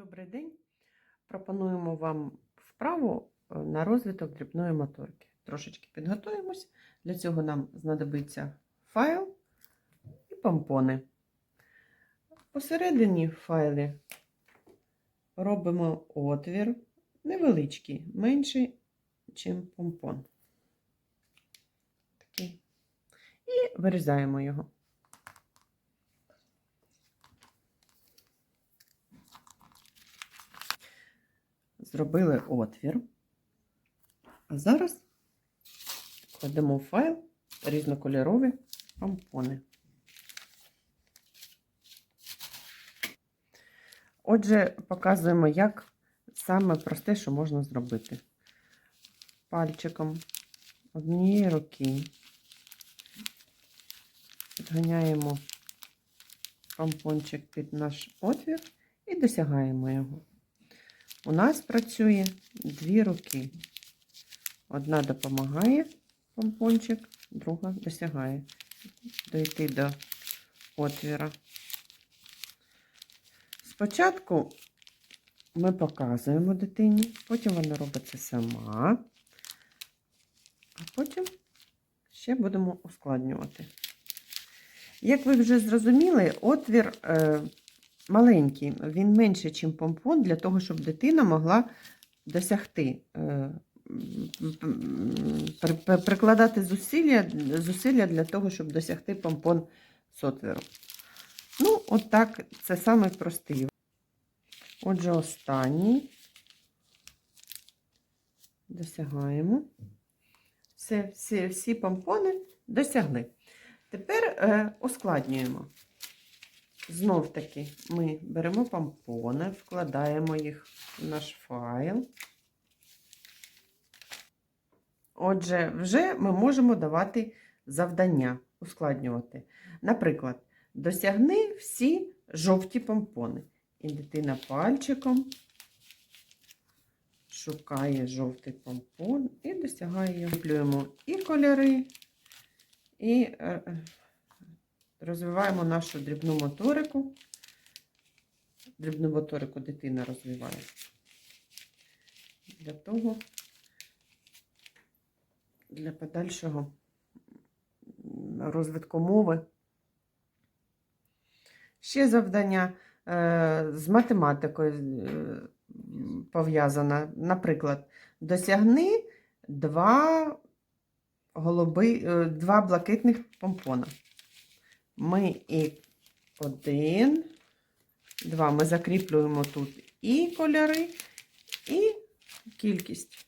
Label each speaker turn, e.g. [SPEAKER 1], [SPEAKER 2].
[SPEAKER 1] Добрий день. Пропонуємо вам вправу е, на розвиток дрібної моторики. Трошечки підготуємось. Для цього нам знадобиться файл і помпони. Посередині в файлі робимо отвір невеличкий, менший, ніж помпон. Такий. І вирізаємо його. Зробили отвір. А зараз кладемо в файл різнокольорові помпони. Отже, показуємо, як саме просте, що можна зробити. Пальчиком однієї руки підганяємо помпончик під наш отвір і досягаємо його. У нас працює дві руки. Одна допомагає помпончик, друга досягає дойти до отвіра. Спочатку ми показуємо дитині, потім вона робить це сама, а потім ще будемо ускладнювати. Як ви вже зрозуміли, отвір е, маленький, він менший, ніж помпон, для того, щоб дитина могла досягти, е, прикладати зусилля, зусилля для того, щоб досягти помпон з отвіру. Ну, от так, це самий. Отже, останній. Досягаємо. Все, всі, всі помпони досягли. Тепер е, ускладнюємо. Знов таки ми беремо помпони, вкладаємо їх в наш файл. Отже, вже ми можемо давати завдання, ускладнювати. Наприклад, досягни всі жовті помпони. І дитина пальчиком шукає жовтий помпон і досягає його. Плюємо і кольори, і е, розвиваємо нашу дрібну моторику. Дрібну моторику дитина розвиває. Для того, для подальшого розвитку мови. Ще завдання е, з математикою е, пов'язане. Наприклад, досягни два голуби, е, два блакитних помпона. Ми і один, два. Ми закріплюємо тут і кольори, і кількість.